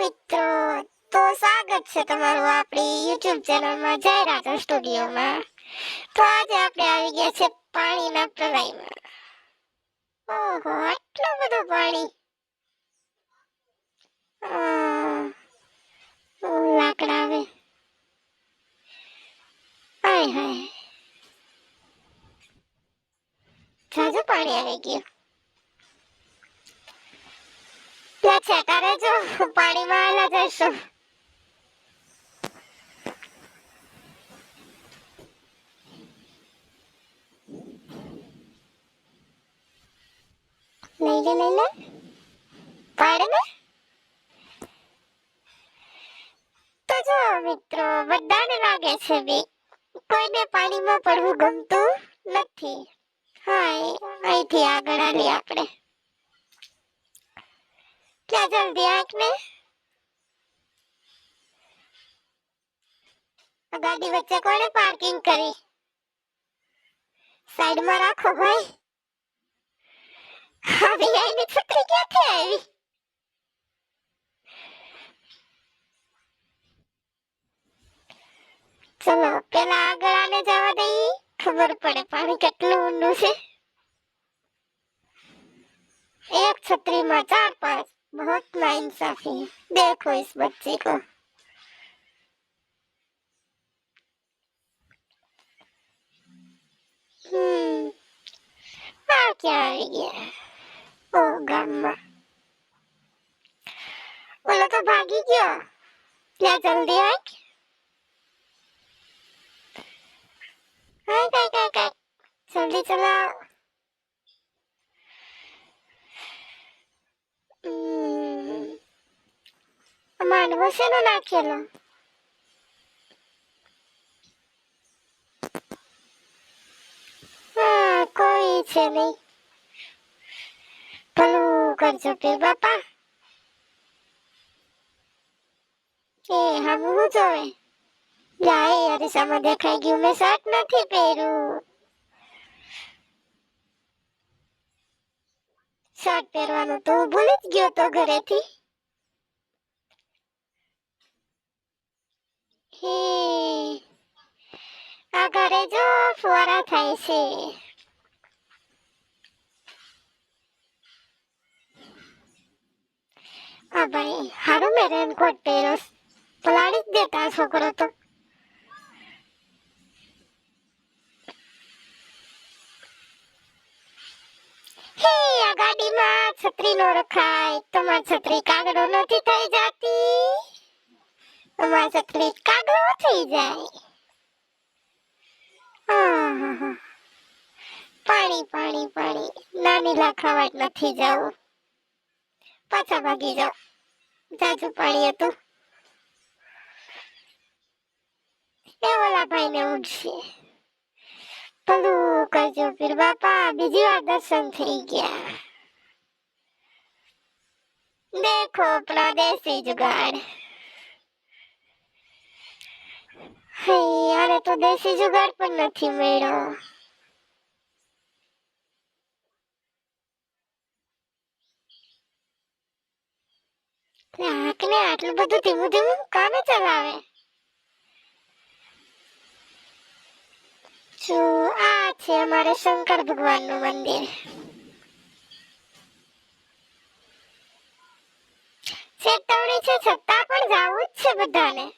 મિત્રો, તો સ્વાગત છે તમારું આપણી યુટ્યુબ ચેનલમાં જાહેરાત સ્ટુડિયોમાં. તો આજે આપણે આવી ગયા છે પાણીના પ્રલયમાં ઓહો, આટલું બધું પાણી. લાકડા આવે. હાય હાય. ઝાઝું પાણી આવી ગયું. છેટા રહેજો પાણીમાં આલા જશો. લઈ લે લઈ લે પાડે ને? તો જો મિત્રો, બધાને લાગે છે બી. કોઈને પાણીમાં પડવું ગમતું નથી. હા અહીંથી આગળ આલી આપણે. क्या जल्दी आंख में આ ગાડી વચ્ચે કોણે પાર્કિંગ કરી સાઈડમાં રાખો ભાઈ આવી આઈની છોકરી ક્યાંથી આવી ચલો પેલા આગળ આને જવા દઈ ખબર પડે પાણી કેટલું ઊંડું છે एक छतरी में चार पांच Safi, Deco is practical. Hmm. Bakit O gamma. Wala to bagi kyo. Lazal diyak. Ay, okay. ay, ay. Sabi sa lao. માંડવો શેનો નાખેલો કોઈ છે નહીં ભલું કરજો પીર બાપા એ હમ હું જોવે જાય અરીસામાં દેખાઈ ગયું મેં શર્ટ નથી પહેર્યું શર્ટ પહેરવાનું તો ભૂલી જ ગયો તો ઘરેથી હે આ ઘરે જો ફુવારા થાય છે. આ ભાઈ હારું મેં રેનકોટ પહેર્યો. પલાળી જ દેતા છોકરો તો. ગાડીમાં છત્રી નો નથી થઈ જાતી? તમારી છત્રી કાગડો થઈ જાય. પાણી પાણી પાણી. નાની લાખાવા જ નથી જવું. પાછા ભાગી જાઓ. જાજુ પાણી હતું. વાર દર્શન થઈ ગયા. દેખો આપણા દેશી જુગાડ આને તો દેશી જુગાડ પણ નથી મળ્યો. આંખને આટલું બધું ધીમું ધીમું કામે ચલાવે? જો, આ છે અમારે શંકર ભગવાનનું મંદિર. ચેતવણી છે, છતાં પણ જાવું જ છે બધાને.